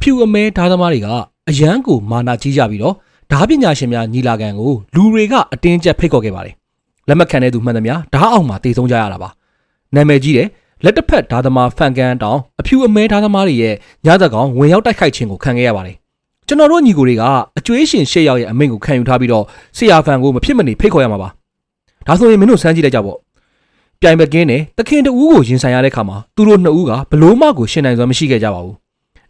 ဖြူအမဲဓာသမားတွေကအယမ်းကိုမာနာကြီးကြပြီးတော့ဓာပညာရှင်များညီလာခံကိုလူတွေကအတင်းကျပ်ဖိတ်ခေါ်ခဲ့ပါတယ်လက်မခံတဲ့သူမှန်သမျှဓာအောင်မှာတည်ဆုံးကြရတာပါနာမည်ကြီးတဲ့လက်တစ်ဖက်ဓာသမားဖန်ကန်တောင်အဖြူအမဲဓာသမားတွေရဲ့ညသက်ကောင်ဝင်ရောက်တိုက်ခိုက်ခြင်းကိုခံခဲ့ရပါတယ်ကျွန်တော်တို့ညီကိုတွေကအကျွေးရှင်ရှေ့ရောက်ရဲ့အမိန့်ကိုခံယူထားပြီးတော့ဆရာဖန်ကိုမဖြစ်မနေဖိတ်ခေါ်ရမှာပါဒါဆိုရင်မင်းတို့စမ်းကြည့်လိုက်ကြပေါ့ပြိုင်ပကင်းနဲ့တခင်တူးကိုရင်ဆိုင်ရတဲ့ခါမှာသူတို့နှစ်ဦးကဘလို့မှကိုရှင်းနိုင်စွမ်းမရှိခဲ့ကြပါဘူး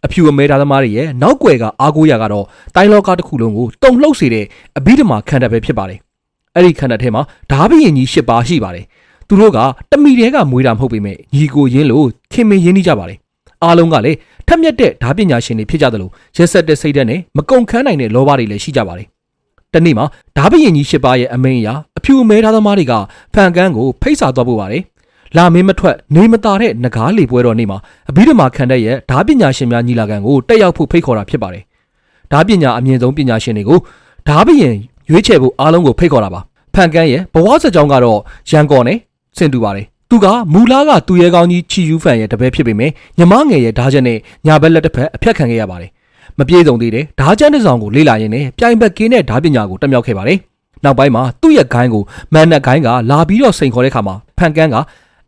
အဖြူအမဲသားသမားတွေရဲ့နောက်ွယ်ကအားကိုးရကတော့တိုင်းလောကတစ်ခုလုံးကိုတုံလှုပ်စေတဲ့အဘိဓမ္မာခန္ဓာပဲဖြစ်ပါတယ်။အဲ့ဒီခန္ဓာထဲမှာဓာဘရင်ကြီး၈ပါးရှိပါတယ်။သူတို့ကတမီတဲကမွေးတာမဟုတ်ပေမဲ့ညီကိုရင်းလို့ခင်မင်းရင်းနှီးကြပါတယ်။အားလုံးကလည်းထက်မြက်တဲ့ဓာပညာရှင်တွေဖြစ်ကြသလိုရက်ဆက်တဲ့စိတ်ဓာတ်နဲ့မကုံခန်းနိုင်တဲ့လောဘတွေလည်းရှိကြပါတယ်။တနေ့မှာဓာဘရင်ကြီး၈ပါးရဲ့အမိန်အရာအဖြူအမဲသားသမားတွေကဖန်ကန်းကိုဖိတ်စာသွားပို့ပါတယ်။ လာမင်းမထွက်နေမတာတဲ့ငကားလေပွဲတော်နေ့မှာအဘိဓမ္မာခန္ဓာရဲ့ဓာပညာရှင်များညီလာခံကိုတက်ရောက်ဖို့ဖိတ်ခေါ်တာဖြစ်ပါတယ်။ဓာပညာအမြင့်ဆုံးပညာရှင်တွေကိုဓာဘရင်ရွေးချယ်ဖို့အားလုံးကိုဖိတ်ခေါ်တာပါ။ဖန်ကန်းရဲ့ဘဝစကြောင်းကတော့ရန်ကော်နဲ့ဆင်တူပါတယ်။သူကမူလာကသူရဲကောင်းကြီးချီယူဖန်ရဲ့တပည့်ဖြစ်ပေမဲ့ညီမငယ်ရဲ့ဓာချက်နဲ့ညာဘက်လက်တစ်ဖက်အဖြတ်ခံခဲ့ရပါတယ်။မပြေစုံသေးတဲ့ဓာချမ်းတစ်စောင်ကိုလေ့လာရင်းနဲ့ပြိုင်ဘက်ကင်းတဲ့ဓာပညာကိုတက်မြောက်ခဲ့ပါတယ်။နောက်ပိုင်းမှာသူ့ရဲ့ဂိုင်းကိုမန်နက်ဂိုင်းကလာပြီးတော့စိန်ခေါ်တဲ့ခါမှာဖန်ကန်းက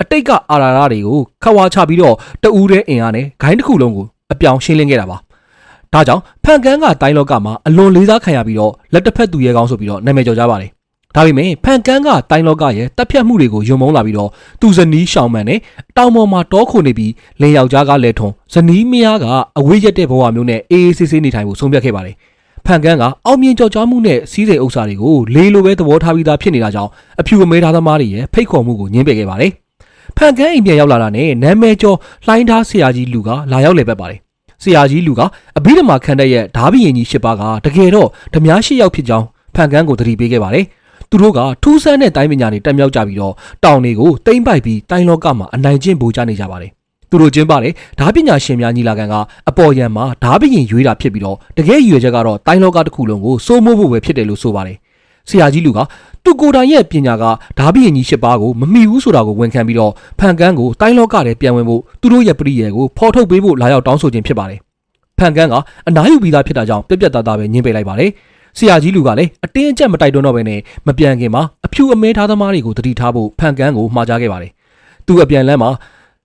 အတိတ်ကအာရာရတွေကိုခတ်ဝါချပြီးတော့တူးတဲ့အင်အားနဲ့ဂိုင်းတစ်ခုလုံးကိုအပြောင်ရှင်းလင်းခဲ့တာပါ။ဒါကြောင့်ဖန်ကန်းကတိုင်းလောကမှာအလွန်လေးစားခံရပြီးတော့လက်တစ်ဖက်သူရဲကောင်းဆိုပြီးတော့နာမည်ကျော်ကြပါတယ်။ဒါပေမဲ့ဖန်ကန်းကတိုင်းလောကရဲ့တပ်ဖြတ်မှုတွေကိုယုံမုန်းလာပြီးတော့သူဇနီးရှောင်မန်နဲ့တောင်ပေါ်မှာတောခုန်နေပြီးလင်ယောက်ျားကလည်းထွန်ဇနီးမယားကအဝေးရက်တဲ့ဘဝမျိုးနဲ့အေးအေးဆေးဆေးနေထိုင်ဖို့ဆုံးဖြတ်ခဲ့ပါတယ်။ဖန်ကန်းကအောင်မြင်ကြော်ကြားမှုနဲ့စီးစိမ်ဥစ္စာတွေကိုလေးလိုပဲသဘောထားပြီးသားဖြစ်နေတာကြောင့်အဖြူအမဲသားသမားတွေရဲ့ဖိတ်ခေါ်မှုကိုညှင်းပယ်ခဲ့ပါတယ်။ ဖန်ကန်းအိမ်ပြန်ရောက်လာတာနဲ့နာမည်ကျော်လှိုင်းသားဆရာကြီးလူကလာရောက်လေပတ်ပါတယ်။ဆရာကြီးလူကအဘိဓမ္မာခန္ဓာရဲ့ဓာဘရင်ကြီး၈ပါးကတကယ်တော့ဓမြရှိရောက်ဖြစ်ကြောင်းဖန်ကန်းကိုသတိပေးခဲ့ပါတယ်။သူတို့ကထူးဆန်းတဲ့တိုင်းပညာတွေတက်မြောက်ကြပြီးတော့တောင်တွေကိုတိမ့်ပိုက်ပြီးတိုင်းလောကမှာအနိုင်ကျင့်ပူကြနေကြပါတယ်။သူတို့ကျင်းပတဲ့ဓာပညာရှင်များညီလာခံကအပေါ်ယံမှာဓာဘရင်ရွေးတာဖြစ်ပြီးတော့တကယ်ရည်ရွယ်ချက်ကတော့တိုင်းလောကတစ်ခုလုံးကိုစိုးမိုးဖို့ပဲဖြစ်တယ်လို့ဆိုပါတယ်။ ဆရာကြီးလူကသူကိုယ်တိုင်ရဲ့ပညာကဓာဘရင်ကြီး၈ပါးကိုမမိဘူးဆိုတာကိုဝန်ခံပြီးတော့ဖန်ကန်းကိုတိုင်းလောကထဲပြန်ဝင်ဖို့သူတို့ရဲ့ပရိယေကိုဖော်ထုတ်ပေးဖို့လာရောက်တောင်းဆိုခြင်းဖြစ်ပါတယ်။ဖန်ကန်းကအနားယူပြီးသားဖြစ်တာကြောင့်ပြက်ပြက်သားသားပဲညှင်းပယ်လိုက်ပါတယ်။ဆရာကြီးလူကလည်းအတင်းအကျပ်မတိုက်တွန်းတော့ဘဲနဲ့မပြန်ခင်မှာအဖြူအမဲသားသမားတွေကိုတတိထားဖို့ဖန်ကန်းကိုမှာကြားခဲ့ပါတယ်။သူအပြန်လန်းမှာ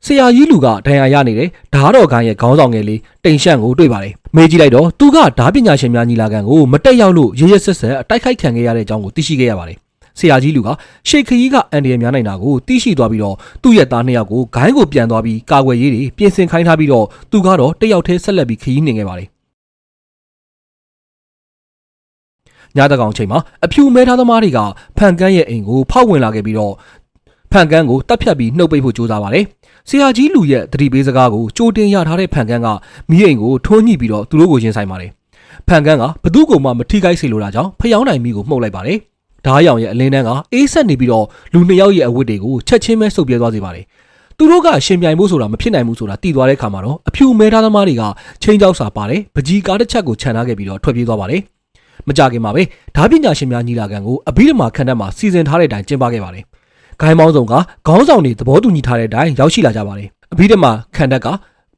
ဆရာကြီးလူကဒဏ်ရာရနေတဲ့ဓားတော်ကိုင်းရဲ့ခေါင်းဆောင်ငယ်လေးတိန်ရှန့်ကိုတွေ့ပါတယ်။မေးကြည့်လိုက်တော့သူကဓားပညာရှင်များညီလာခံကိုမတက်ရောက်လို့ရရဆက်ဆက်အတိုက်ခိုက်ခံခဲ့ရတဲ့အကြောင်းကိုသိရှိခဲ့ရပါတယ်။ဆရာကြီးလူကရှေခရီးကအန်ဒီရများနိုင်တာကိုသိရှိသွားပြီးတော့သူ့ရဲ့သားနှစ်ယောက်ကိုဂိုင်းကိုပြန်သွားပြီးကာကွယ်ရေးတွေပြင်ဆင်ခိုင်းထားပြီးတော့သူကတော့တယောက်တည်းဆက်လက်ပြီးခရီးနှင်ခဲ့ပါတယ်။ညတကောင်ချိန်မှာအဖြူမဲသားသမားတွေကဖန်ကန်းရဲ့အိမ်ကိုဖောက်ဝင်လာခဲ့ပြီးတော့ဖန်ကန်းကိုတပ်ဖြတ်ပြီးနှုတ်ပိတ်ဖို့ကြိုးစားပါတယ်။ ဆရာကြီးလူရဲ့တတိပေးစကားကိုကြိုတင်ရထားတဲ့ဖန်ကန်းကမိအိမ်ကိုထွန်းညှိပြီးတော့သူတို့ကိုရင်ဆိုင်ပါတယ်။ဖန်ကန်းကဘသူ့ကိုမှမထိခိုက်စေလိုတာကြောင့်ဖျောင်းနိုင်မိကိုမှုတ်လိုက်ပါတယ်။ဓားရောင်ရဲ့အလင်းတန်းကအေးဆက်နေပြီးတော့လူနှစ်ယောက်ရဲ့အဝတ်တွေကိုချက်ချင်းပဲဆုပ်ပြဲသွားစေပါတယ်။သူတို့ကရှင်ပြိုင်ဖို့ဆိုတာမဖြစ်နိုင်ဘူးဆိုတာတည်သွားတဲ့ခါမှာတော့အဖြူမဲသားသမားတွေကချင်းကြောက်စာပါတယ်ပကြီးကားတစ်ချက်ကိုခြံထားခဲ့ပြီးတော့ထွက်ပြေးသွားပါတယ်။မကြခင်မှာပဲဓာပညာရှင်များညီလာခံကိုအဘိဓမ္မာခန္ဓာမှာစီစဉ်ထားတဲ့အတိုင်းကျင်းပခဲ့ပါတယ်။ ဂိုင်းမောင်းဆောင်ကခေါင်းဆောင်တွေသဘောတူညီထားတဲ့အတိုင်းရောက်ရှိလာကြပါတယ်။အဘိဓမ္မာခန္ဓာက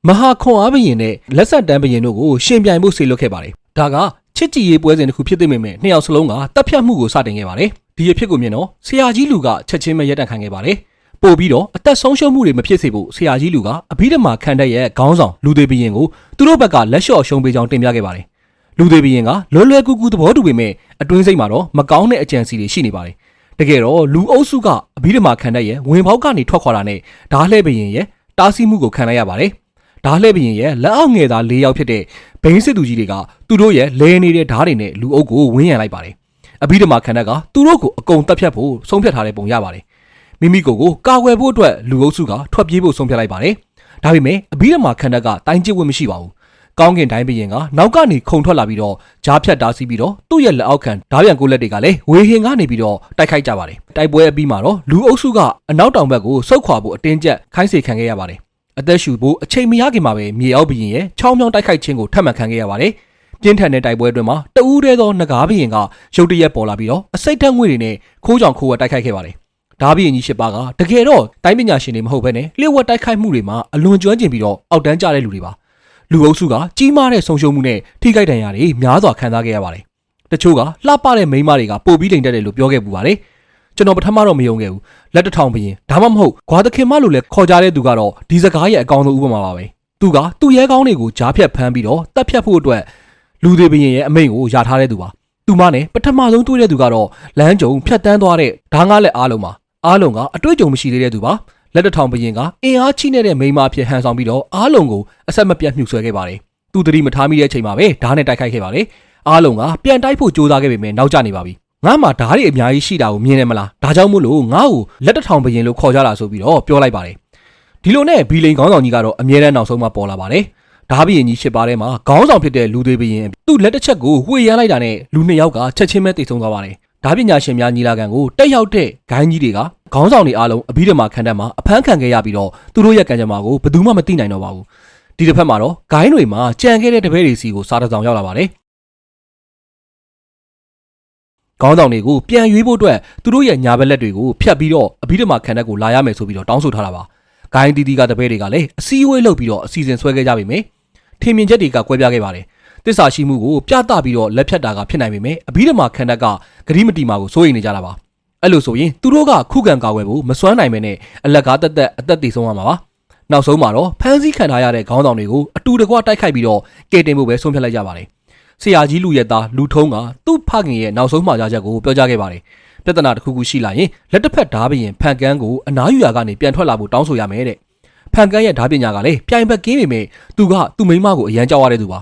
မဟာခွန်အားဘရင်နဲ့လက်ဆက်တန်းဘရင်တို့ကိုရှင်ပြိုင်ဖို့ဆေလွတ်ခဲ့ပါတယ်။ဒါကချစ်ကြည်ရေးပွဲစဉ်တစ်ခုဖြစ်သိပေမဲ့နှစ်ယောက်စလုံးကတပ်ဖြတ်မှုကိုစတင်ခဲ့ပါတယ်။ဒီအဖြစ်ကိုမြင်တော့ဆရာကြီးလူကချက်ချင်းပဲရပ်တန့်ခံခဲ့ပါတယ်။ပို့ပြီးတော့အသက်ဆုံးရှုံးမှုတွေမဖြစ်စေဖို့ဆရာကြီးလူကအဘိဓမ္မာခန္ဓာရဲ့ခေါင်းဆောင်လူသေးဘရင်ကိုသူတို့ဘက်ကလက်လျှော့ရှုံးပေးကြောင်းတင်ပြခဲ့ပါတယ်။လူသေးဘရင်ကလွယ်လွယ်ကူကူသဘောတူပေမဲ့အတွင်းစိတ်မှာတော့မကောင်းတဲ့အကြံစီတွေရှိနေပါတယ်။ တကယ်တော့လူအုပ်စုကအဘိဓမ္မာခန္ဓာရဲ့ဝင်ပေါက်ကနေထွက်ခွာတာနဲ့ဓားလှဲဘရင်ရဲ့တားဆီးမှုကိုခံလိုက်ရပါတယ်။ဓားလှဲဘရင်ရဲ့လက်အောက်ငယ်သား၄ယောက်ဖြစ်တဲ့ဘိန်းစစ်သူကြီးတွေကသူတို့ရဲ့လဲနေတဲ့ဓားတွေနဲ့လူအုပ်ကိုဝန်းရံလိုက်ပါတယ်။အဘိဓမ္မာခန္ဓာကသူတို့ကိုအကုန်တက်ဖြတ်ဖို့ဆုံးဖြတ်ထားတဲ့ပုံရပါတယ်။မိမိကိုယ်ကိုကာကွယ်ဖို့အတွက်လူအုပ်စုကထွက်ပြေးဖို့ဆုံးဖြတ်လိုက်ပါတယ်။ဒါပေမဲ့အဘိဓမ္မာခန္ဓာကတိုင်းကျစ်ဝတ်မရှိပါဘူး။ ကောင်းကင်တိုင်းဘရင်ကနောက်ကနေခုန်ထွက်လာပြီးတော့ဂျားဖြတ်တားဆီးပြီးတော့သူ့ရဲ့လက်အောက်ခံဓားပြန်ကိုလက်တွေကလည်းဝေဟင်ကနေပြီးတော့တိုက်ခိုက်ကြပါတယ်။တိုက်ပွဲအပြီးမှာတော့လူအုပ်စုကအနောက်တောင်ဘက်ကိုဆုတ်ခွာဖို့အတင်းကျပ်ခိုင်းစေခံခဲ့ရပါတယ်။အသက်ရှူဖို့အချိန်မရခင်မှာပဲမြေအောက်ဘရင်ရဲ့ချောင်းမြောင်းတိုက်ခိုက်ခြင်းကိုထပ်မံခံခဲ့ရပါတယ်။ပြင်းထန်တဲ့တိုက်ပွဲအတွင်းမှာတဦးတည်းသောငကားဘရင်ကရုတ်တရက်ပေါ်လာပြီးတော့အစိတ်တက်ငွေတွေနဲ့ခိုးကြောင်ခိုးဝက်တိုက်ခိုက်ခဲ့ပါတယ်။ဓာဘရင်ကြီးရှစ်ပါးကတကယ်တော့တိုင်းပညာရှင်တွေမဟုတ်ဘဲနဲ့လျှို့ဝှက်တိုက်ခိုက်မှုတွေမှာအလွန်ကျွမ်းကျင်ပြီးတော့အောက်တန်းကျတဲ့လူတွေပါ လူအုပ်စုကကြီးမားတဲ့ဆုံးရှုံးမှုနဲ့ထိခိုက်ဒဏ်ရာတွေများစွာခံစားခဲ့ရပါတယ်တချို့ကလှပတဲ့မိန်းမတွေကပို့ပြီးလိမ်တက်တယ်လို့ပြောခဲ့ပူပါတယ်ကျွန်တော်ပထမတော့မယုံခဲ့ဘူးလက်တစ်ထောင်ဘရင်ဒါမှမဟုတ်ဂွာသခင်မလို့လည်းခေါ်ကြတဲ့သူကတော့ဒီစကားရဲ့အကောင်းဆုံးဥပမာပါပဲသူကသူ့ရဲကောင်းတွေကိုကြားဖြတ်ဖမ်းပြီးတော့တပ်ဖြတ်ဖို့အတွက်လူတွေဘရင်ရဲ့အမိန့်ကိုယာထားတဲ့သူပါသူမနဲ့ပထမဆုံးတွေ့တဲ့သူကတော့လမ်းကြုံဖြတ်တန်းသွားတဲ့ဓာငါလက်အားလုံးပါအားလုံးကအတွေ့အကြုံမရှိသေးတဲ့သူပါ လက်တစ်ထောင်ဘရင်ကအင်အားချိနေတဲ့မိန်းမအဖြစ်ဟန်ဆောင်ပြီးတော့အားလုံးကိုအဆက်မပြတ်မြှုပ်ဆွဲခဲ့ပါတယ်သူတတိမထားမိတဲ့အချိန်မှာပဲဓာတ်နဲ့တိုက်ခိုက်ခဲ့ပါတယ်အားလုံးကပြန်တိုက်ဖို့ကြိုးစားခဲ့ပေမဲ့နောက်ကျနေပါပြီငါမှဓာတ်တွေအများကြီးရှိတာကိုမြင်နေမလားဒါကြောင့်မို့လို့ငါ့ကိုလက်တစ်ထောင်ဘရင်လို့ခေါ်ကြတာဆိုပြီးတော့ပြောလိုက်ပါတယ်ဒီလိုနဲ့ဘီလိန်ခေါင်းဆောင်ကြီးကတော့အမြဲတမ်းနောက်ဆုံးမှပေါ်လာပါတယ်ဓာဘရင်ကြီးရှစ်ပါးထဲမှာခေါင်းဆောင်ဖြစ်တဲ့လူသေးဘရင်သူ့လက်တစ်ချက်ကိုဝှေ့ရမ်းလိုက်တာနဲ့လူနှစ်ယောက်ကချက်ချင်းပဲတိတ်ဆုံးသွားပါတယ်ဓာပညာရှင်များညီလာခံကိုတက်ရောက်တဲ့ဂိုင်းကြီးတွေက ခေါင်းဆောင်တွေအားလုံးအဘိဓမ္မာခန္ဓာမှာအဖမ်းခံခဲ့ရပြီးတော့သူတို့ရဲ့ကံကြမ္မာကိုဘယ်သူမှမသိနိုင်တော့ပါဘူးဒီတစ်ဖက်မှာတော့ဂိုင်းတွေမှာကြံခဲ့တဲ့တပည့်တွေစီကိုစားတစ်စောင်ရောက်လာပါတယ်ခေါင်းဆောင်တွေကိုပြန်ရွေးဖို့အတွက်သူတို့ရဲ့ညာဘက်လက်တွေကိုဖြတ်ပြီးတော့အဘိဓမ္မာခန္ဓာကိုလာရမယ်ဆိုပြီးတော့တောင်းဆိုထားတာပါဂိုင်းတီတီကတပည့်တွေကလည်းအစည်းအဝေးလုပ်ပြီးတော့အစီအစဉ်ဆွဲခဲ့ကြပြီမယ်ထင်မြင်ချက်တွေကကွဲပြားခဲ့ပါတယ်တစ္ဆာရှိမှုကိုပြသပြီးတော့လက်ဖြတ်တာကဖြစ်နိုင်ပေမဲ့အဘိဓမ္မာခန္ဓာကဂရိမတိမာကိုစိုးရိမ်နေကြတာပါ အဲ့လိုဆိုရင်သူတို့ကခုခံကာကွယ်ဖို့မစွမ်းနိုင်မဲနဲ့အလက်ကားတက်တက်အသက်တည်ဆုံးရမှာပါနောက်ဆုံးမှာတော့ဖမ်းဆီးခံထားရတဲ့ခေါင်းဆောင်တွေကိုအတူတကွတိုက်ခိုက်ပြီးတော့ကယ်တင်ဖို့ပဲဆုံးဖြတ်လိုက်ကြပါတယ်ဆရာကြီးလူရဲ့သားလူထုံးကသူ့ဖခင်ရဲ့နောက်ဆုံးမှာကြားချက်ကိုပြောကြားခဲ့ပါတယ်ပြဿနာတစ်ခုခုရှိလာရင်လက်တစ်ဖက်ဓားဘရင်ဖန်ကန်းကိုအနားယူရာကနေပြန်ထွက်လာဖို့တောင်းဆိုရမယ်တဲ့ဖန်ကန်းရဲ့ဓားပညာကလည်းပြိုင်ဘက်ကင်းပေမဲ့သူကသူ့မိန်းမကိုအရန်ကြောက်ရတဲ့သူပါ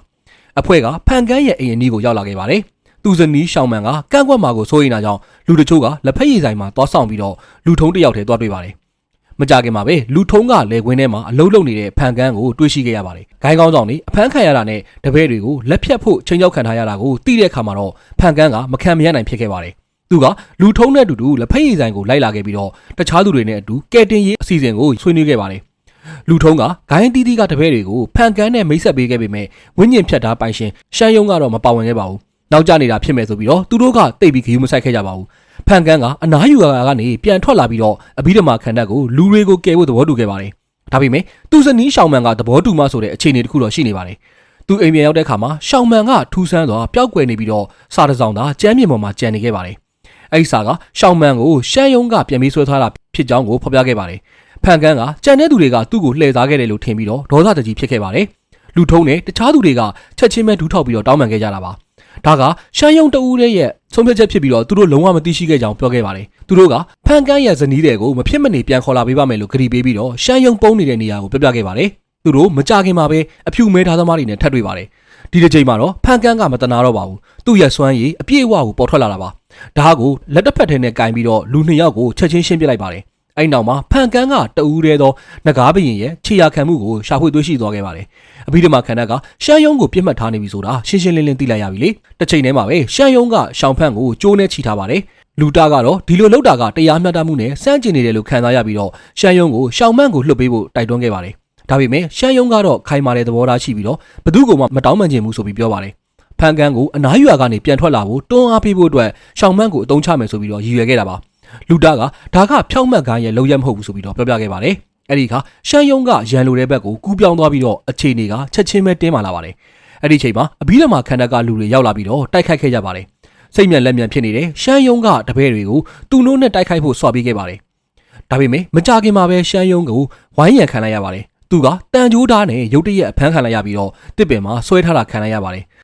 အဖွဲ့ကဖန်ကန်းရဲ့အိမ်အနီးကိုရောက်လာခဲ့ပါတယ်။ သူဇနီးရှောင်းမန်ကကန့်ကွက်မှာကိုစိုးရိမ်တာကြောင့်လူတချို့ကလက်ဖက်ရည်ဆိုင်မှာသွားဆောင်ပြီးတော့လူထုံးတစ်ယောက်တည်းသွားတွေ့ပါတယ်။မကြခင်မှာပဲလူထုံးကလေခွင်းထဲမှာအလုံးလုံးနေတဲ့ဖန်ကန်းကိုတွေ့ရှိခဲ့ရပါတယ်။ဂိုင်းကောင်းဆောင်တွေအဖမ်းခံရတာနဲ့တပည့်တွေကိုလက်ဖြတ်ဖို့ချိန်ချောက်ခံထားရတာကိုသိတဲ့အခါမှာတော့ဖန်ကန်းကမခံမရနိုင်ဖြစ်ခဲ့ပါတယ်။သူကလူထုံးနဲ့အတူတူလက်ဖက်ရည်ဆိုင်ကိုလိုက်လာခဲ့ပြီးတော့တခြားသူတွေနဲ့အတူကဲတင်ရေးအစီအစဉ်ကိုဆွေးနွေးခဲ့ပါတယ်။လူထုံးကဂိုင်းတီးတီးကတပည့်တွေကိုဖန်ကန်နဲ့မိတ်ဆက်ပေးခဲ့ပေမဲ့ဝင်းကျင်ဖြတ်သားပိုင်ရှင်ရှမ်းယုံကတော့မပါဝင်ခဲ့ပါဘူး။ နောက်ကျနေတာဖြစ်မယ်ဆိုပြီးတော့သူတို့ကတိတ်ပြီးခယူးမဆိုင်ခဲ့ကြပါဘူး။ဖန်ကန်ကအနားယူရာကနေပြန်ထွက်လာပြီးတော့အဘိဓမ္မာခန္ဓာကိုလူတွေကိုကယ်ဖို့သဘောတူခဲ့ပါတယ်။ဒါပေမဲ့သူဇနီးရှောင်းမန်ကသဘောတူမှဆိုတဲ့အခြေအနေတစ်ခုတော့ရှိနေပါတယ်။သူအိမ်ပြန်ရောက်တဲ့အခါမှာရှောင်းမန်ကထူးဆန်းစွာပျောက်ကွယ်နေပြီးတော့စာတစ်စောင်သာကျမ်းမြေပေါ်မှာကျန်နေခဲ့ပါတယ်။အဲ့ဒီစာကရှောင်းမန်ကိုရှမ်းယုံကပြန်ပြီးဆွဲထားတာဖြစ်ကြောင်းကိုဖော်ပြခဲ့ပါတယ်။ဖန်ကန်ကကြံတဲ့သူတွေကသူ့ကိုလှည့်စားခဲ့တယ်လို့ထင်ပြီးတော့ဒေါသတကြီးဖြစ်ခဲ့ပါတယ်။လူထုံးနဲ့တခြားသူတွေကချက်ချင်းပဲဒူးထောက်ပြီးတော့တောင်းပန်ခဲ့ကြတာပါ။ ဒါကရှမ်းယုံတဦးရဲ့ရဲ့ဆုံးဖြတ်ချက်ဖြစ်ပြီးတော့သူတို့လုံးဝမသိရှိခဲ့ကြောင်းပြောခဲ့ပါတယ်။သူတို့ကဖန်ကန်ရဲ့ဇနီးတွေကိုမဖြစ်မနေပြန်ခေါ်လာပေးပါမယ်လို့ကြေပေးပြီးတော့ရှမ်းယုံပုံနေတဲ့နေရာကိုပြောပြခဲ့ပါတယ်။သူတို့မကြခင်မှာပဲအဖြူမဲသားသမားတွေနဲ့ထပ်တွေ့ပါတယ်။ဒီတစ်ချိန်မှာတော့ဖန်ကန်ကမတနာတော့ပါဘူး။သူ့ရဲ့စွမ်းရည်အပြည့်အဝကိုပေါ်ထွက်လာတာပါ။ဒါကိုလက်တစ်ဖက်ထဲနဲ့ကင်ပြီးတော့လူနှစ်ယောက်ကိုချက်ချင်းရှင်းပြလိုက်ပါတယ်။ အဲ့နောက်မှာဖန်ကန်ကတဦးတည်းသောငကားဘရင်ရဲ့ခြေရာခံမှုကိုရှာဖွေတွေ့ရှိသွားခဲ့ပါတယ်။အဘိဓမ္မာခန္ဓာကရှမ်းယုံကိုပြစ်မှတ်ထားနေပြီဆိုတာရှင်းရှင်းလင်းလင်းသိလိုက်ရပြီလေ။တစ်ချိန်တည်းမှာပဲရှမ်းယုံကရှောင်းဖန့်ကိုကျိုးနဲ့ချီထားပါတယ်။လူတာကတော့ဒီလိုလောက်တာကတရားမျှတမှုနဲ့စန့်ကျင်နေတယ်လို့ခံစားရပြီးတော့ရှမ်းယုံကိုရှောင်းမန့်ကိုလွှတ်ပေးဖို့တိုက်တွန်းခဲ့ပါတယ်။ဒါပေမဲ့ရှမ်းယုံကတော့ခိုင်မာတဲ့သဘောထားရှိပြီးတော့ဘသူ့ကိုမှမတောင်းပန်ချင်ဘူးဆိုပြီးပြောပါတယ်။ဖန်ကန်ကိုအနားယူရကနေပြန်ထွက်လာဖို့တွန်းအားပေးဖို့အတွက်ရှောင်းမန့်ကိုအသုံးချမယ်ဆိုပြီးတော့ရည်ရွယ်ခဲ့တာပါ။ လူတာကဒါကဖြောက်မှတ်ကားရဲ့လုံရက်မဟုတ်ဘူးဆိုပြီးတော့ပြောပြခဲ့ပါတယ်။အဲ့ဒီခါရှမ်းယုံကရန်လိုတဲ့ဘက်ကိုကူးပြောင်းသွားပြီးတော့အခြေအနေကချက်ချင်းပဲတင်းမာလာပါတယ်။အဲ့ဒီချိန်မှာအဘိဓမ္မာခန္ဓာကလူတွေရောက်လာပြီးတော့တိုက်ခိုက်ခဲ့ကြပါတယ်။စိတ်မြန်လက်မြန်ဖြစ်နေတဲ့ရှမ်းယုံကတပည့်တွေကိုသူတို့နဲ့တိုက်ခိုက်ဖို့ဆွပေးခဲ့ပါတယ်။ဒါပေမဲ့မကြခင်မှာပဲရှမ်းယုံကိုဝိုင်းရံခံလိုက်ရပါတယ်။သူကတန်ကြိုးဓာတ်နဲ့ရုတ်တရက်အဖမ်းခံလိုက်ရပြီးတော့တစ်ပင်မှာဆွဲထားတာခံလိုက်ရပါတယ်။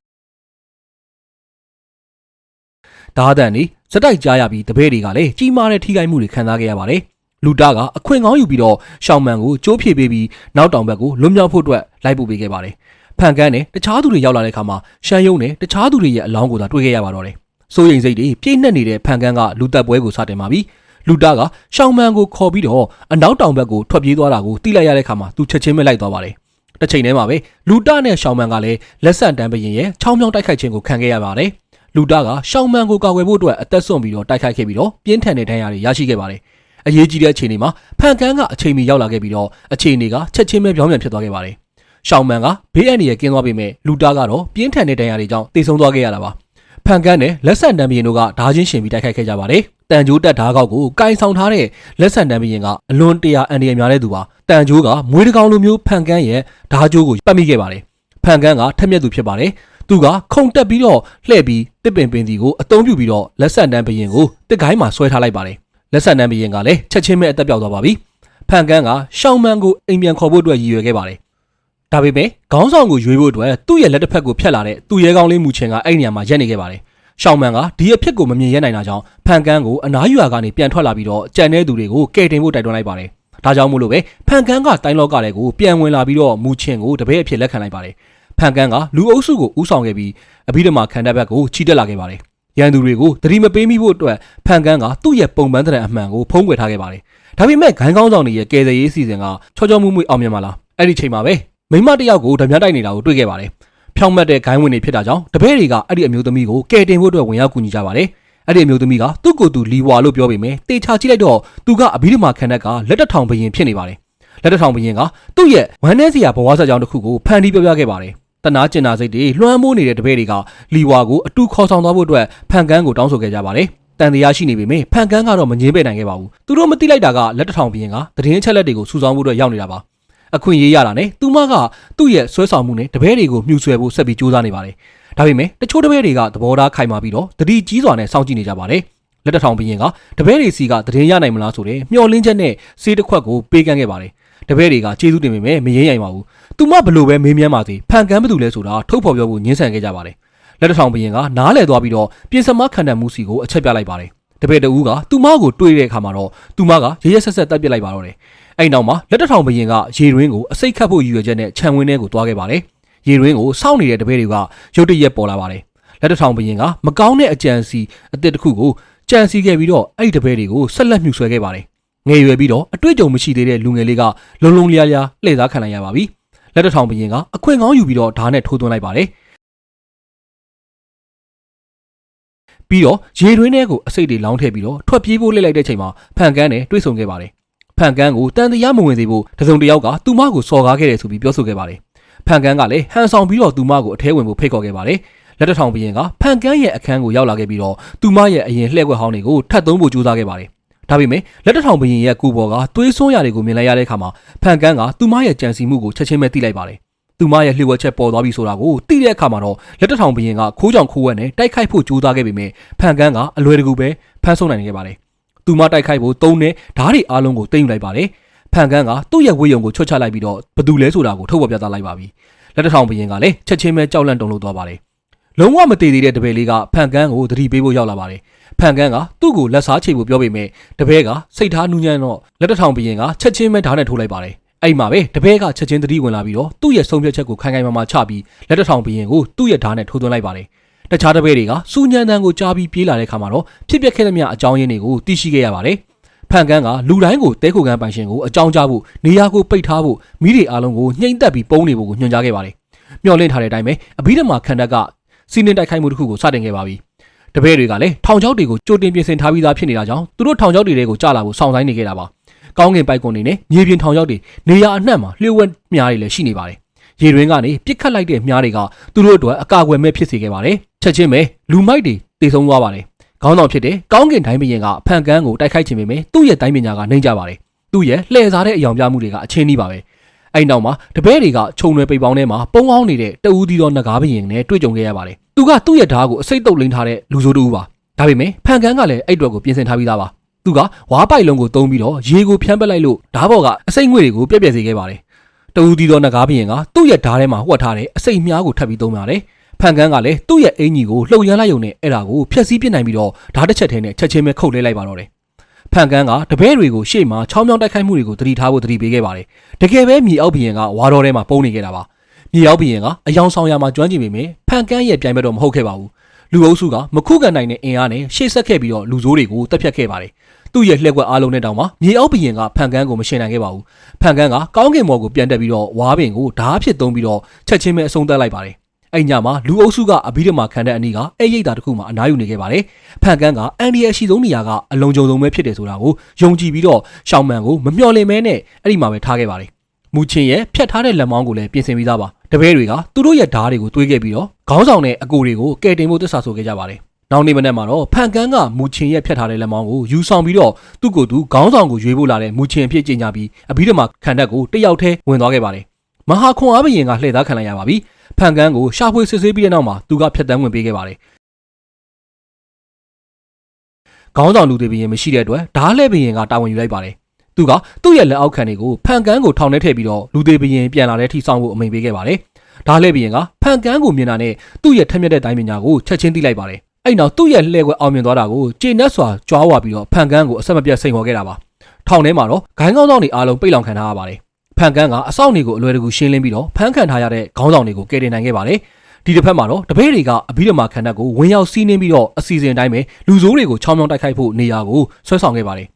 ဒါအတန်นี่စက်တိုက်ကြားရပြီးတပည့်တွေကလည်းကြီးမားတဲ့ထိခိုက်မှုတွေခံစားခဲ့ရပါတယ်။လူတာကအခွင့်ကောင်းယူပြီးတော့ရှောင်းမန်ကိုကျိုးဖြေပေးပြီးနောက်တောင်ဘက်ကိုလွတ်မြောက်ဖို့အတွက်လိုက်ပို့ပေးခဲ့ပါတယ်။ဖန်ကန်းနဲ့တခြားသူတွေရောက်လာတဲ့အခါမှာရှမ်းယုံနဲ့တခြားသူတွေရဲ့အလောင်းကိုသာတွေ့ခဲ့ရပါတော့တယ်။စိုးရိမ်စိတ်တွေပြည့်နှက်နေတဲ့ဖန်ကန်းကလူတက်ပွဲကိုစတင်ပါပြီ။လူတာကရှောင်းမန်ကိုခေါ်ပြီးတော့အနောက်တောင်ဘက်ကိုထွက်ပြေးသွားတာကိုသိလိုက်ရတဲ့အခါမှာသူချက်ချင်းပဲလိုက်သွားပါတယ်။တစ်ချိန်တည်းမှာပဲလူတာနဲ့ရှောင်းမန်ကလည်းလက်ဆန့်တန်းပရင်ရဲ့ချောင်းချောင်းတိုက်ခိုက်ခြင်းကိုခံခဲ့ရပါတယ်။ လူတာကရှောင်းမန်ကိုကာကွယ်ဖို့အတွက်အသက်ဆုံးပြီးတော့တိုက်ခိုက်ခဲ့ပြီးတော့ပြင်းထန်တဲ့ဒဏ်ရာတွေရရှိခဲ့ပါတယ်။အရေးကြီးတဲ့အခြေအနေမှာဖန်ကန်းကအချိန်မီရောက်လာခဲ့ပြီးတော့အခြေအနေကချက်ချင်းပဲပြောင်းပြန်ဖြစ်သွားခဲ့ပါတယ်။ရှောင်းမန်ကဘေးအန္တရာယ်ကင်းသွားပေမဲ့လူတာကတော့ပြင်းထန်တဲ့ဒဏ်ရာတွေကြောင့်တိတ်ဆုံးသွားခဲ့ရတာပါ။ဖန်ကန်းနဲ့လက်ဆန်တံဘီရင်တို့ကဓာချင်းရှင်ပြီးတိုက်ခိုက်ခဲ့ကြပါတယ်။တန်ကြိုးတက်ဓာကောက်ကိုကင်ဆောင်ထားတဲ့လက်ဆန်တံဘီရင်ကအလွန်တရာအန္တရာယ်များတဲ့သူပါ။တန်ကြိုးကမွေးတကောင်လိုမျိုးဖန်ကန်းရဲ့ဓာကြိုးကိုပတ်မိခဲ့ပါတယ်။ဖန်ကန်းကထက်မြက်သူဖြစ်ပါတယ် သူကခုံတက်ပြီးတော့လှည့်ပြီးတစ်ပင်ပင်စီကိုအသုံးပြုပြီးတော့လက်ဆက်တန်းဘရင်ကိုတစ်ကိုင်းမှာဆွဲထားလိုက်ပါတယ်လက်ဆက်တန်းဘရင်ကလည်းချက်ချင်းပဲအသက်ပြောက်သွားပါပြီဖန်ကန်းကရှောင်းမန်းကိုအိမ်ပြန်ခေါ်ဖို့အတွက်ရည်ရွယ်ခဲ့ပါတယ်ဒါပေမဲ့ခေါင်းဆောင်ကိုရွေးဖို့အတွက်သူ့ရဲ့လက်တစ်ဖက်ကိုဖျက်လာတဲ့သူ့ရဲကောင်းလေးမူချင်ကအဲ့ဒီနေရာမှာရက်နေခဲ့ပါတယ်ရှောင်းမန်းကဒီအဖြစ်ကိုမမြင်ရနိုင်တာကြောင့်ဖန်ကန်းကိုအနားယူရာကနေပြန်ထွက်လာပြီးတော့ကြံတဲ့သူတွေကိုကယ်တင်ဖို့တိုက်တွန်းလိုက်ပါတယ်ဒါကြောင့်မို့လို့ပဲဖန်ကန်းကတိုင်းလောကတဲ့ကိုပြန်ဝင်လာပြီးတော့မူချင်ကိုတပည့်အဖြစ်လက်ခံလိုက်ပါတယ် ဖန်ကန်းကလူအုပ်စုကိုဥဆောင်ခဲ့ပြီးအဘိဓမ္မာခန္ဓာဘက်ကိုချီတက်လာခဲ့ပါတယ်ရန်သူတွေကိုသတိမပေးမိဖို့အတွက်ဖန်ကန်းကသူ့ရဲ့ပုံပန်းတဲ့အမှန်ကိုဖုံးကွယ်ထားခဲ့ပါတယ်ဒါပေမဲ့ဂိုင်းကောင်းဆောင်တွေရဲ့ကယ်ဆယ်ရေးစီစဉ်ကချောချောမွေ့မွေ့အောင်မြင်ပါလားအဲ့ဒီချိန်မှာပဲမိမတစ်ယောက်ကိုဓမြတိုက်နေတာကိုတွေ့ခဲ့ပါတယ်ဖြောင်းမတ်တဲ့ဂိုင်းဝင်တွေဖြစ်တာကြောင့်တပည့်တွေကအဲ့ဒီအမျိုးသမီးကိုကယ်တင်ဖို့အတွက်ဝင်ရောက်ကူညီကြပါတယ်အဲ့ဒီအမျိုးသမီးကသူ့ကိုယ်သူလီဝါလို့ပြောပေမဲ့တေချာကြည့်လိုက်တော့သူကအဘိဓမ္မာခန္ဓာကလက်တထောင်ဘရင်ဖြစ်နေပါတယ်လက်တထောင်ဘရင်ကသူ့ရဲ့ဝမ်းနည်းစရာဘဝဆက်ကြောင်းတစ်ခုကိုဖန်တီးပြောပြခဲ့ပါတယ် တနာကျင်နာစိတ်တွေလွှမ်းမိုးနေတဲ့တပည့်တွေကလီဝါကိုအတူခေါ်ဆောင်သွားဖို့အတွက်ဖန်ကန်းကိုတောင်းဆိုခဲ့ကြပါတယ်တန်တရားရှိနေပေမဲ့ဖန်ကန်းကတော့မငင်းပယ်နိုင်ခဲ့ပါဘူးသူတို့မသိလိုက်တာကလက်တထောင်ဘရင်ကသတင်းအချက်လက်တွေကိုစူးစောင်းဖို့အတွက်ရောက်နေတာပါအခွင့်အရေးရတာနဲ့သူမကသူ့ရဲ့ဆွဲဆောင်မှုနဲ့တပည့်တွေကိုမြှူဆွဲဖို့ဆက်ပြီးကြိုးစားနေပါတယ်ဒါပေမဲ့တချို့တပည့်တွေကသဘောထားခိုင်မာပြီးတော့တတိကြီးစွာနဲ့စောင့်ကြည့်နေကြပါတယ်လက်တထောင်ဘရင်ကတပည့်တွေစီကသတင်းရနိုင်မလားဆိုတဲ့မျှော်လင့်ချက်နဲ့စေးတစ်ခွက်ကိုပေးကမ်းခဲ့ပါတယ်တပည့်တွေကကျေးဇူးတင်ပေမဲ့မရင်ရိုင်ပါဘူး သူမဘလို့ပဲမေးမြန်းပါစေဖန်ကန်းဘသူလဲဆိုတာထုတ်ဖော်ပြောဖို့ညှင်းဆန်ခဲ့ကြပါတယ်လက်တထောင်ဘရင်ကနားလဲသွားပြီးတော့ပြင်စမခန္ဓာမှုစီကိုအချက်ပြလိုက်ပါတယ်တပည့်တဦးကသူမကိုတွေးတဲ့အခါမှာတော့သူမကရရဆက်ဆက်တက်ပစ်လိုက်ပါတော့တယ်အဲ့နောက်မှာလက်တထောင်ဘရင်ကရေရင်းကိုအစိတ်ခတ်ဖို့ရည်ရွယ်ချက်နဲ့ခြံဝင်းထဲကိုသွားခဲ့ပါတယ်ရေရင်းကိုစောင့်နေတဲ့တပည့်တွေကရုတ်တရက်ပေါ်လာပါတယ်လက်တထောင်ဘရင်ကမကောင်းတဲ့အကြံစီအစ်စ်တစ်ခုကိုကြံစီခဲ့ပြီးတော့အဲ့ဒီတပည့်တွေကိုဆက်လက်မြှူဆွဲခဲ့ပါတယ်ငယ်ရွယ်ပြီးတော့အတွေ့အကြုံမရှိသေးတဲ့လူငယ်လေးကလုံလုံလျားလျားလှည့်စားခံလိုက်ရပါပြီ လက်တထောင်ဘရင်ကအခွင့်ကောင်းယူပြီးတော့ဓာတ်နဲ့ထိုးသွင်းလိုက်ပါတယ်ပြီးတော့ရေတွင်းထဲကိုအစိတ်တွေလောင်းထည့်ပြီးတော့ထွက်ပြေးဖို့လှည့်လိုက်တဲ့ချိန်မှာဖန်ကန်းနဲ့တွေ့ဆုံခဲ့ပါတယ်ဖန်ကန်းကိုတန်တရားမဝင်စေဖို့တစုံတစ်ယောက်ကသူမကိုစော်ကားခဲ့တယ်ဆိုပြီးပြောဆိုခဲ့ပါတယ်ဖန်ကန်းကလည်းဟန်ဆောင်ပြီးတော့သူမကိုအထဲဝင်ဖို့ဖိတ်ခေါ်ခဲ့ပါတယ်လက်တထောင်ဘရင်ကဖန်ကန်းရဲ့အခန်းကိုရောက်လာခဲ့ပြီးတော့သူမရဲ့အရင်လှည့်ကွက်ဟောင်းတွေကိုထပ်သုံးဖို့ကြိုးစားခဲ့ပါတယ် ဒါပေမဲ့လက်တထောင်ဘရင်ရဲ့ကူပေါ်ကသွေးစွန်းရာတွေကိုမြင်လိုက်ရတဲ့အခါမှာဖန်ကန်းကသူမရဲ့ကြံစီမှုကိုချက်ချင်းပဲသိလိုက်ပါတယ်သူမရဲ့လှည့်ဝက်ချက်ပေါ်သွားပြီဆိုတာကိုသိတဲ့အခါမှာတော့လက်တထောင်ဘရင်ကခိုးကြောင်ခိုးဝက်နဲ့တိုက်ခိုက်ဖို့ကြိုးစားခဲ့ပေမဲ့ဖန်ကန်းကအလွယ်တကူပဲဖမ်းဆုပ်နိုင်ခဲ့ပါတယ်သူမတိုက်ခိုက်ဖို့သုံးတဲ့ဓားတွေအားလုံးကိုတင်ယူလိုက်ပါတယ်ဖန်ကန်းကသူ့ရဲ့ဝေယုံကိုချွတ်ချလိုက်ပြီးတော့ဘသူလဲဆိုတာကိုထုတ်ဖော်ပြသလိုက်ပါပြီလက်တထောင်ဘရင်ကလည်းချက်ချင်းပဲကြောက်လန့်တုန်လှုပ်သွားပါတယ်လုံးဝမတည်သေးတဲ့တပည့်လေးကဖန်ကန်းကိုသတိပေးဖို့ရောက်လာပါတယ် ဖန်ကန်းကသူ့ကိုလက်စားချိတ်ဖို့ပြောပေမဲ့တပည့်ကစိတ်ထားနူးညံ့တော့လက်တထောင်ဘရင်ကချက်ချင်းပဲဓာတ်နဲ့ထိုးလိုက်ပါတယ်အဲ့မှာပဲတပည့်ကချက်ချင်းသတိဝင်လာပြီးတော့သူ့ရဲ့ဆုံးဖြတ်ချက်ကိုခိုင်ခိုင်မာမာချပြီးလက်တထောင်ဘရင်ကိုသူ့ရဲ့ဓာတ်နဲ့ထိုးသွင်းလိုက်ပါတယ်တခြားတပည့်တွေကစူညံတန်ကိုကြားပြီးပြေးလာတဲ့ခါမှာတော့ဖြစ်ပျက်ခဲ့တဲ့မြအကြောင်းရင်းတွေကိုသိရှိခဲ့ရပါတယ်ဖန်ကန်းကလူတိုင်းကိုတဲခိုကန်ပိုင်ရှင်ကိုအကြောင်းကြားဖို့နေရာကိုပိတ်ထားဖို့မိတွေအားလုံးကိုနှိမ့်သက်ပြီးပုံနေဖို့ကိုညွှန်ကြားခဲ့ပါတယ်မျှော်လင့်ထားတဲ့အတိုင်းပဲအဘိဓမ္မာခန္ဓာကစီးနှင်းတိုက်ခိုက်မှုတစ်ခုကိုစတင်ခဲ့ပါပြီ တပည့်တွေကလည်းထောင်ချောက်တွေကိုကြိုတင်ပြင်ဆင်ထားပြီးသားဖြစ်နေတာကြောင့်သူတို့ထောင်ချောက်တွေကိုကြာလာဖို့စောင့်ဆိုင်းနေခဲ့တာပါကောင်းကင်ပိုက်ကွန်နေနဲ့မြေပြင်ထောင်ချောက်တွေနေရာအနှံ့မှာလျှို့ဝှက်မြားတွေလည်းရှိနေပါတယ်ရေတွင်းကနေပြစ်ခတ်လိုက်တဲ့မြားတွေကသူတို့အတွက်အကာအကွယ်မဲ့ဖြစ်စေခဲ့ပါတယ်ချက်ချင်းပဲလူမိုက်တွေတေဆုံးသွားပါတယ်ခေါင်းဆောင်ဖြစ်တဲ့ကောင်းကင်တိုင်းဘရင်ကဖန်ကန်းကိုတိုက်ခိုက်ခြင်းပေမဲ့သူ့ရဲ့တိုင်းပညာကနှိမ့်ကြပါတယ်သူ့ရဲ့လှည့်စားတဲ့အယောင်ပြမှုတွေကအချင်းကြီးပါပဲအဲ့နောက်မှာတပည့်တွေကခြုံရွယ်ပိတ်ပေါင်းထဲမှာပုံအောင်နေတဲ့တဦးသီးသောငကားဘရင်နဲ့တွေ့ကြုံခဲ့ရပါတယ် သူကသူ့ရဲ့ဓာတ်ကိုအစိတ်တုပ်လိန်ထားတဲ့လူဆိုးတူပါဒါပေမဲ့ဖန်ကန်းကလည်းအဲ့အတွက်ကိုပြင်ဆင်ထားပြီးသားပါသူကဝါးပိုက်လုံးကိုတုံးပြီးတော့ရေကိုဖြန်းပက်လိုက်လို့ဓာတ်ဘော်ကအစိတ်ငွေ့တွေကိုပြက်ပြက်စေခဲ့ပါတယ်တဦးသီးသောငကားဘရင်ကသူ့ရဲ့ဓာတ်ထဲမှာဟွက်ထားတဲ့အစိတ်မြားကိုထပ်ပြီးသုံးပါတယ်ဖန်ကန်းကလည်းသူ့ရဲ့အင်ကြီးကိုလှုပ်ရမ်းလိုက်ုံနဲ့အဲ့ဒါကိုဖျက်ဆီးပစ်နိုင်ပြီးတော့ဓာတ်တစ်ချက်ထဲနဲ့ချက်ချင်းပဲခုတ်လဲလိုက်ပါတော့တယ်ဖန်ကန်းကတပည့်တွေကိုရှေ့မှာချောင်းချောင်းတိုက်ခိုက်မှုတွေကိုတတိထားဖို့တတိပေးခဲ့ပါတယ်တကယ်ပဲမြေအောက်ဘရင်ကဝါတော်ထဲမှာပုံနေခဲ့တာပါ မြေအောက်ဘရင်ကအယောင်ဆောင်ရမှာကျွမ်းကျင်ပေမဲ့ဖန်ကန်းရဲ့ပြိုင်ဘက်တော့မဟုတ်ခဲ့ပါဘူးလူအုပ်စုကမခုခံနိုင်တဲ့အင်အားနဲ့ရှေ့ဆက်ခဲ့ပြီးတော့လူဆိုးတွေကိုတပ်ဖြတ်ခဲ့ပါတယ်သူ့ရဲ့လှည့်ကွက်အားလုံးနဲ့တောင်မှမြေအောက်ဘရင်ကဖန်ကန်းကိုမရှင်းနိုင်ခဲ့ပါဘူးဖန်ကန်းကကောင်းကင်ဘော်ကိုပြန်တက်ပြီးတော့ဝါးပင်ကိုဓာတ်ဖြစ်သုံးပြီးတော့ချက်ချင်းပဲအဆုံးသတ်လိုက်ပါတယ်အဲ့ညမှာလူအုပ်စုကအဘိဓမ္မာခံတဲ့အနီးကအဲ့ရိတ်တာတစ်ခုမှအနားယူနေခဲ့ပါတယ်။ဖန်ကန်းကအန်ဒီရဲ့အရှိဆုံးနေရာကအလုံးကြုံဆုံးပဲဖြစ်တယ်ဆိုတာကိုယုံကြည်ပြီးတော့ရှောင်းမန်ကိုမမျှော်လင့်မဲနဲ့အဲ့ဒီမှာပဲထားခဲ့ပါတယ်။မူချင်းရဲ့ဖြတ်ထားတဲ့လက်မောင်းကိုလည်းပြင်ဆင်ပြီးသားပါ။ တပည့်တွေကသူတို့ရဲ့ဓားတွေကိုတွေးခဲ့ပြီးတော့ခေါင်းဆောင်နဲ့အကိုတွေကိုကယ်တင်ဖို့တစ္ဆာဆိုခဲ့ကြပါတယ်။နောက်နေ့မနေ့မှာတော့ဖန်ကန်းကမူချင်းရဲ့ဖြတ်ထားတဲ့လက်မောင်းကိုယူဆောင်ပြီးတော့သူ့ကိုယ်သူခေါင်းဆောင်ကိုရွေးဖို့လာတဲ့မူချင်းအဖြစ်ကြီးညာပြီးအဘိဓမ္မာခံတက်ကိုတယောက်တည်းဝင်သွားခဲ့ပါတယ်။မဟာခွန်အားဘရင်ကလှည့်သားခံလိုက်ရပါပြီ။ဖန်ကန်းကိုရှာဖွေစစ်ဆေးပြီးတဲ့နောက်မှာသူကဖျက်ဆီးဝင်ပေးခဲ့ပါတယ်ခေါင်းဆောင်လူသေးဘရင်မရှိတဲ့အတွက်ဓားလှဲဘရင်ကတာဝန်ယူလိုက်ပါတယ် သူကသူ့ရဲ့လက်အောက်ခံတွေကိုဖန်ကန်းကိုထောင်ထဲထည့်ပြီးတော့လူသေးဘရင်ပြန်လာတဲ့ထိဆောင်ဖို့အမိန့်ပေးခဲ့ပါတယ်ဓားလှဲဘရင်ကဖန်ကန်းကိုမြင်တာနဲ့သူ့ရဲ့ထက်မြက်တဲ့တိုင်းပညာကိုချက်ချင်းသိလိုက်ပါတယ်အဲ့နောက်သူ့ရဲ့လှည့်ကွက်အောင်မြင်သွားတာကိုကျေနပ်စွာကြွားဝါပြီးတော့ဖန်ကန်းကိုအဆက်မပြတ်စိန်ခေါ်ခဲ့တာပါထောင်ထဲမှာတော့ဂိုင်းကောင်းဆောင်တွေအားလုံးပိတ်လောင်ခံထားရပါတယ်ဖန်ကန်းကအဆောက်တွေကိုအလွယ်တကူရှင်းလင်းပြီးတော့ဖန်ခံထားရတဲ့ခေါင်းဆောင်တွေကိုကယ်တင်နိုင်ခဲ့ပါတယ်ဒီတစ်ဖက်မှာတော့တပည့်တွေကအဘိဓမ္မာခန္ဓာကိုဝင်ရောက်စီးနှင်းပြီးတော့အစီအစဉ်တိုင်းပဲလူဆိုးတွေကိုချောင်းချောင်းတိုက်ခိုက်ဖို့နေရာကိုဆွဲဆောင်ခဲ့ပါတယ်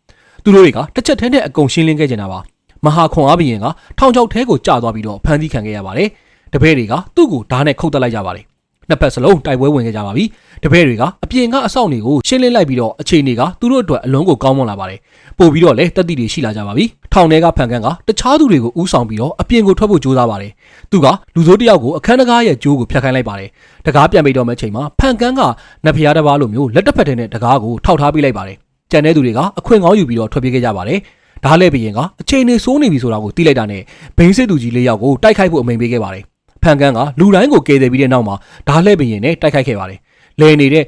သူတို့တွေကတစ်ချက်တည်းနဲ့အကုန်ရှင်းလင်းခဲ့ကြတာပါမဟာခွန်အားဘီရင်ကထောင်ချောက်ထဲကိုကြာသွားပြီးတော့ဖမ်းဆီးခံခဲ့ရပါတယ်တပည့်တွေကသူ့ကိုဓာတ်နဲ့ခုတ်တက်လိုက်ကြပါတယ်နှစ်ဖက်စလုံးတိုက်ပွဲဝင်ခဲ့ကြပါပြီတပည့်တွေကအပြင်ကအဆောက်တွေကိုရှင်းလင်းလိုက်ပြီးတော့အခြေအနေကသူတို့အတွက်အလုံးကိုကောင်းမွန်လာပါတယ်ပို့ပြီးတော့လည်းတက်တိတွေရှိလာကြပါပြီထောင်ထဲကဖန်ကန်ကတခြားသူတွေကိုဥဆောင်ပြီးတော့အပြင်ကိုထွက်ဖို့ကြိုးစားပါတယ်သူကလူစိုးတစ်ယောက်ကိုအခန်းတကားရဲ့ကြိုးကိုဖျက်ခိုင်းလိုက်ပါတယ်တကားပြန်ပြီးတော့မဲ့ချိန်မှာဖန်ကန်ကနဖျားတစ်ပါးလိုမျိုးလက်တစ်ဖက်ထဲနဲ့တကားကိုထောက်ထားပေးလိုက်ပါတယ် ကြံတဲ့သူတွေကအခွင့်ကောင်းယူပြီးတော့ထွက်ပြေးခဲ့ကြပါတယ်ဒါလည်းဘရင်ကအခြေအနေဆိုးနေပြီဆိုတာကိုသိလိုက်တာနဲ့ဘိန်းစစ်သူကြီးလေးယောက်ကိုတိုက်ခိုက်ဖို့အမိန့်ပေးခဲ့ပါတယ်ဖန်ကန်ကလူတိုင်းကိုကယ်တယ်ပြီးတဲ့နောက်မှာဓားလှဲ့ဘရင်နဲ့တိုက်ခိုက်ခဲ့ပါတယ်။လဲနေတဲ့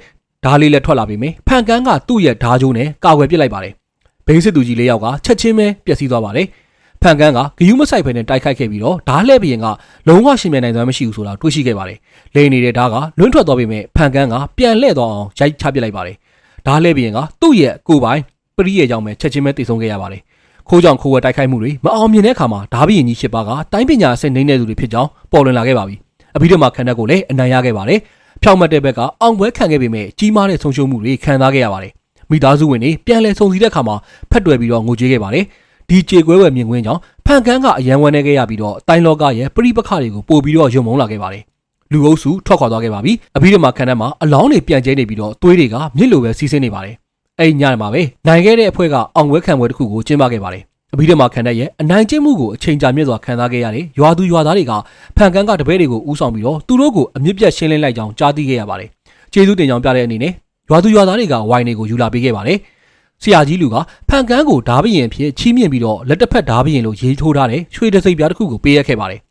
ဓားလေးလည်းထွက်လာပြီမေဖန်ကန်ကသူ့ရဲ့ဓားကြိုးနဲ့ကာကွယ်ပစ်လိုက်ပါတယ်။ဘိန်းစစ်သူကြီးလေးယောက်ကချက်ချင်းပဲပျက်စီးသွားပါတယ်။ဖန်ကန်ကဂယူးမဆိုင်ဖဲနဲ့တိုက်ခိုက်ခဲ့ပြီးတော့ဓားလှဲ့ဘရင်ကလုံးဝရှင်မြန်နိုင်စွမ်းမရှိဘူးဆိုတာတွေးရှိခဲ့ပါတယ်။လဲနေတဲ့ဓားကလွန်းထွက်သွားပြီမေဖန်ကန်ကပြန်လှည့်သွားအောင်ရိုက်ချပစ်လိုက်ပါတယ်။ ဓားလှဲ့ဘရင်ကသူ့ရဲ့ကိုယ်ပိုင်ပရိရဲ့ကြောင့်ပဲချက်ချင်းပဲတည်ဆုံခဲ့ရပါတယ်။ခိုးကြောင်ခိုးဝဲတိုက်ခိုက်မှုတွေမအောင်မြင်တဲ့အခါမှာဓာဘီရင်ကြီးရှစ်ပါးကတိုင်းပညာအဆင့်နှိမ့်တဲ့သူတွေဖြစ်ကြောင်းပေါ်လွင်လာခဲ့ပါပြီ။အဘိဓမ္မာခန္ဓာကိုလည်းအနိုင်ရခဲ့ပါတယ်။ဖြောက်မှတ်တဲ့ဘက်ကအောင်ပွဲခံခဲ့ပေမဲ့ကြီးမားတဲ့ဆုံးရှုံးမှုတွေခံစားခဲ့ရပါတယ်။မိသားစုဝင်တွေပြန်လည်ဆုံစည်းတဲ့အခါမှာဖက်တွယ်ပြီးတော့ငိုကြွေးခဲ့ပါတယ်။ဒီကြေကွဲဝယ်မြင်ကွင်းကြောင့်ဖန်ကန်းကအယံဝန်းနေခဲ့ရပြီးတော့တိုင်းလောကရဲ့ပြိပခတွေကိုပို့ပြီးတော့ယုံမုန်းလာခဲ့ပါတယ်။ လူအုပ်စုထွက်ခွာသွားခဲ့ပါပြီ။အဘိဓမ္မာခန္ဓာမှာအလောင်းတွေပြန်ကျဲနေပြီးတော့သွေးတွေကမြစ်လိုပဲစီးဆင်းနေပါတယ်။အဲ့ညနေမှာပဲနိုင်ခဲ့တဲ့အဖွဲ့ကအောင်ပွဲခံပွဲတစ်ခုကိုကျင်းပခဲ့ပါတယ်။အဘိဓမ္မာခန္ဓာရဲ့အနိုင်ကျင့်မှုကိုအချိန်ကြာမြင့်စွာခံစားခဲ့ရတဲ့ရွာသူရွာသားတွေကဖန်ကန်ကတပည့်တွေကိုဥဆောင်ပြီးတော့သူတို့ကိုအမြင့်ပြတ်ရှင်းလင်းလိုက်ကြောင်းကြားသိခဲ့ရပါတယ်။ကျေးဇူးတင်ကြောင်းပြတဲ့အနေနဲ့ရွာသူရွာသားတွေကဝိုင်းတွေကိုယူလာပေးခဲ့ပါတယ်။ဆရာကြီးလူကဖန်ကန်ကိုဓာဘရင်ဖြစ်ချီးမြှင့်ပြီးတော့လက်တစ်ဖက်ဓာဘရင်လို့ရေးထိုးထားတဲ့ရွှေတစိပ်ပြားတစ်ခုကိုပေးရခဲ့ပါတယ်။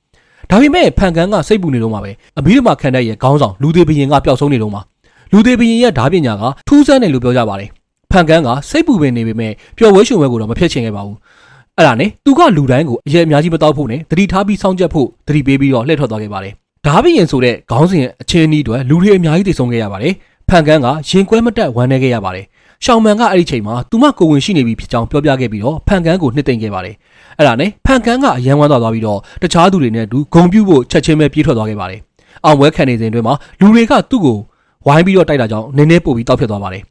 ဒါပေမဲ့ဖန်ကန်ကစိတ်ပူနေတော့မှာပဲအဘိဓမ္မာခန္ဓာရဲ့ခေါင်းဆောင်လူသေးဘရင်ကပျောက်ဆုံးနေတော့မှာလူသေးဘရင်ရဲ့ဓာပညာကထူးဆန်းတယ်လို့ပြောကြပါတယ်။ဖန်ကန်ကစိတ်ပူပင်နေပေမဲ့ပျော်ဝဲရွှင်ဝဲကိုတော့မဖျက်ချင်ခဲ့ပါဘူး။အဲ့ဒါနဲ့သူကလူတိုင်းကိုအရေးအများကြီးမတောက်ဖို့နဲ့တတိထားပြီးစောင့်ကြပ်ဖို့တတိပေးပြီးတော့လှည့်ထွက်သွားခဲ့ပါတယ်။ဓာဘရင်ဆိုတဲ့ခေါင်းစဉ်အခြေအနေတွေလူတွေအများကြီးတည်ဆုံခဲ့ရပါတယ်။ဖန်ကန်ကရင်ကွဲမတက်ဝမ်းနေခဲ့ရပါတယ်။ရှောင်းမန်ကအဲ့ဒီချိန်မှာသူမကိုဝင်ရှိနေပြီဖြစ်ကြောင်းပြောပြခဲ့ပြီးတော့ဖန်ကန်ကိုနှစ်သိမ့်ခဲ့ပါတယ်။ အဲ့ဒါနဲ့ဖန်ကန်ကအယံဝမ်းသွားသွားပြီးတော့တခြားသူတွေနဲ့အတူဂုံပြူဖို့ချက်ချင်းပဲပြေးထွက်သွားခဲ့ပါတယ်။အောင်ပွဲခံနေစဉ်အတွင်းမှာလူတွေကသူ့ကိုဝိုင်းပြီးတော့တိုက်တာကြောင့်နည်းနည်းပို့ပြီးတောက်ဖြစ်သွားပါတယ်။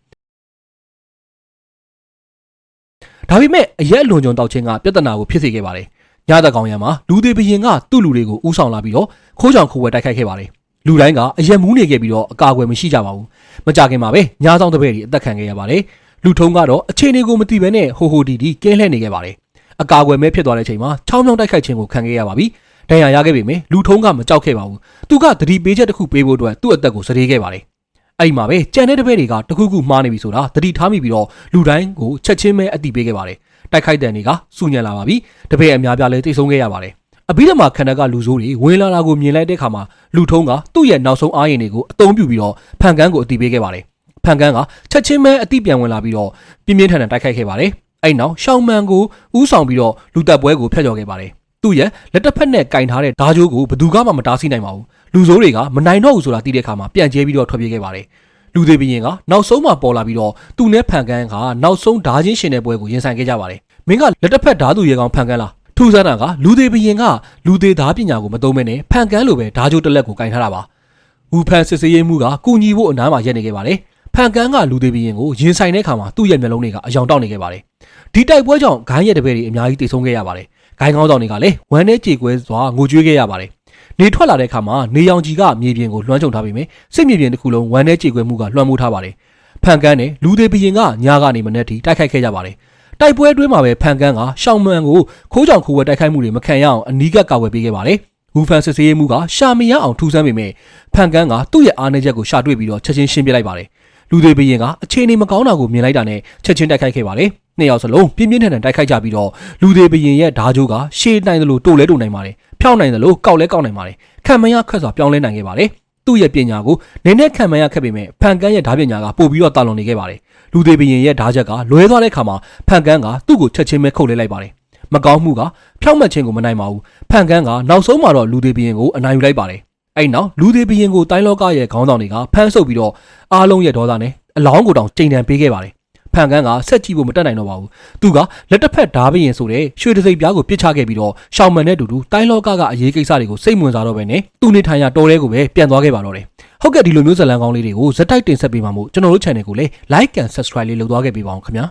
ဒါပေမဲ့အရက်အလွန်ကြုံတောက်ခြင်းကပြဿနာကိုဖြစ်စေခဲ့ပါတယ်။ညတကောင်ရံမှာလူသေးဘရင်ကသူ့လူတွေကိုဥဆောင်လာပြီးတော့ခိုးကြောင်ခိုးဝဲတိုက်ခိုက်ခဲ့ပါတယ်။လူတိုင်းကအရက်မူးနေခဲ့ပြီးတော့အကာအကွယ်မရှိကြပါဘူး။မကြခင်မှာပဲညာဆောင်တပည့်တွေအသက်ခံခဲ့ရပါတယ်။လူထုံးကတော့အခြေအနေကိုမသိဘဲနဲ့ဟိုဟိုဒီဒီကင်းလှည့်နေခဲ့ပါတယ်။ အကာအကွယ်မဲ့ဖြစ်သွားတဲ့ချိန်မှာချောင်းချောင်းတိုက်ခိုက်ခြင်းကိုခံခဲ့ရပါပြီ။ဒဏ်ရာရခဲ့ပေမဲ့လူထုံးကမကြောက်ခဲ့ပါဘူး။သူကသတိပေးချက်တစ်ခုပေးဖို့အတွက်သူ့အသက်ကိုစတေးခဲ့ပါတယ်။အဲ့ဒီမှာပဲကြံတဲ့တပည့်တွေကတခုခုမှားနေပြီဆိုတာသတိထားမိပြီးတော့လူတိုင်းကိုချက်ချင်းပဲအတိပေးခဲ့ပါတယ်။တိုက်ခိုက်တဲ့နေကစူညံလာပါပြီ။တပည့်အများပြားလည်းတိတ်ဆုံးခဲ့ရပါတယ်။အဘိဓမ္မာခန္ဓာကလူဆိုးတွေဝင်လာတာကိုမြင်လိုက်တဲ့အခါမှာလူထုံးကသူ့ရဲ့နောက်ဆုံးအားရင်တွေကိုအသုံးပြုပြီးတော့ဖန်ကန်းကိုအတိပေးခဲ့ပါတယ်။ဖန်ကန်းကချက်ချင်းပဲအတိပြန်ဝင်လာပြီးတော့ပြင်းပြင်းထန်ထန်တိုက်ခိုက်ခဲ့ပါတယ်။ အဲ့နောက်ရှောင်းမန်ကိုဥဆောင်ပြီးတော့လူတက်ပွဲကိုဖျက်ချော်ခဲ့ပါတယ်။သူ့ရဲ့လက်တစ်ဖက်နဲ့ကင်ထားတဲ့ဓာကြိုးကိုဘယ်သူမှမတားဆီးနိုင်ပါဘူး။လူဆိုးတွေကမနိုင်တော့ဘူးဆိုတာသိတဲ့အခါမှာပြန်ကျဲပြီးတော့ထွက်ပြေးခဲ့ပါတယ်။လူသေးဘရင်ကနောက်ဆုံးမှပေါ်လာပြီးတော့သူနဲ့ဖန်ကန်းကနောက်ဆုံးဓာချင်းရှင်တဲ့ပွဲကိုရင်ဆိုင်ခဲ့ကြပါတယ်။မင်းကလက်တစ်ဖက်ဓာသူရေကောင်ဖန်ကန်းလားထူးဆန်းတာကလူသေးဘရင်ကလူသေးသားပညာကိုမသုံးမဲနဲ့ဖန်ကန်းလိုပဲဓာကြိုးတစ်လက်ကိုကင်ထားတာပါ။ဝူဖန်စစ်စေးရေးမှုကကုညီဖို့အနားမှာရက်နေခဲ့ပါတယ်။ဖန်ကန်းကလူသေးဘရင်ကိုရင်ဆိုင်တဲ့အခါမှာသူ့ရဲ့မျက်လုံးတွေကအယောင်တောက်နေခဲ့ပါတယ်။ ဒီတိုက်ပွဲကြောင့်ဂိုင်းရဲ့တပည့်တွေအများကြီးတိတ်ဆုံးခဲ့ရပါတယ်။ဂိုင်းကောင်းဆောင်တွေကလည်းဝမ်းနဲ့ကြေကွဲစွာငိုကြွေးခဲ့ရပါတယ်။နေထွက်လာတဲ့အခါမှာနေရောင်ကြီးကမြေပြင်ကိုလွှမ်းခြုံထားပြီးမြဲစစ်မြေပြင်တစ်ခုလုံးဝမ်းနဲ့ကြေကွဲမှုကလွှမ်းမိုးထားပါတယ်။ဖန်ကန်းနဲ့လူသေးဘရင်ကညာကနေမနဲ့ထိတိုက်ခိုက်ခဲ့ကြပါတယ်။တိုက်ပွဲအတွင်းမှာပဲဖန်ကန်းကရှောင်းမန်ကိုခိုးကြောင်ခိုးဝဲတိုက်ခိုက်မှုတွေမခံရအောင်အနီးကပ်ကာကွယ်ပေးခဲ့ပါတယ်။ဝူဖန်စစ်စေးမှုကရှာမရအောင်ထူဆန်းပေမဲ့ဖန်ကန်းကသူ့ရဲ့အားနည်းချက်ကိုရှာတွေ့ပြီးတော့ချက်ချင်းရှင်းပြလိုက်ပါတယ်။ လူသေးဘရင်ကအခြေအနေမကောင်းတာကိုမြင်လိုက်တာနဲ့ချက်ချင်းတိုက်ခိုက်ခဲ့ပါတယ်။နှစ်ယောက်စလုံးပြင်းပြင်းထန်ထန်တိုက်ခိုက်ကြပြီးတော့လူသေးဘရင်ရဲ့ဓာကြိုးကရှေ့နိုင်တယ်လို့တိုးလဲတိုးနိုင်ပါတယ်။ဖြောင်းနိုင်တယ်လို့ကောက်လဲကောက်နိုင်ပါတယ်။ခံမရခက်စွာပြောင်းလဲနိုင်ခဲ့ပါတယ်သူ့ရဲ့ပညာကိုနည်းနည်းခံမရခက်ပေမဲ့ဖန်ကန်းရဲ့ဓာပညာကပို့ပြီးတော့တာလွန်နေခဲ့ပါတယ်လူသေးဘရင်ရဲ့ဓာချက်ကလွဲသွားတဲ့ခါမှာဖန်ကန်းကသူ့ကိုချက်ချင်းပဲခုတ်လဲလိုက်ပါတယ်မကောင်းမှုကဖြောက်မှတ်ခြင်းကိုမနိုင်ပါဘူးဖန်ကန်းကနောက်ဆုံးမှာတော့လူသေးဘရင်ကိုအနိုင်ယူလိုက်ပါတယ် အဲ့နောက်လူသေးဘရင်ကိုတိုင်းလောကရဲ့ခေါင်းဆောင်တွေကဖမ်းဆုပ်ပြီးတော့အားလုံးရဲ့ဒေါသနဲ့အလောင်းကိုတောင်ချိန်တန်ပေးခဲ့ပါတယ်ဖန်ကန်းကဆက်ကြည့်ဖို့မတက်နိုင်တော့ပါဘူးသူကလက်တစ်ဖက်ဓာဘရင်ဆိုတဲ့ရွှေတစိပ်ပြားကိုပစ်ချခဲ့ပြီးတော့ရှောင်းမန်နဲ့အတူတူတိုင်းလောကကအရေးကိစ္စတွေကိုစိတ်ဝင်စားတော့ပဲနဲ့သူနေထိုင်ရတော်တဲကိုပဲပြန်သွားခဲ့ပါတော့တယ်ဟုတ်ကဲ့ဒီလိုမျိုးဇာတ်လမ်းကောင်းလေးတွေကိုဇက်တိုက်တင်ဆက်ပေးပါမို့ကျွန်တော်တို့ channel ကိုလည်း like and subscribe လေးလုပ်သွားခဲ့ပေးပါအောင်ခင်ဗျာ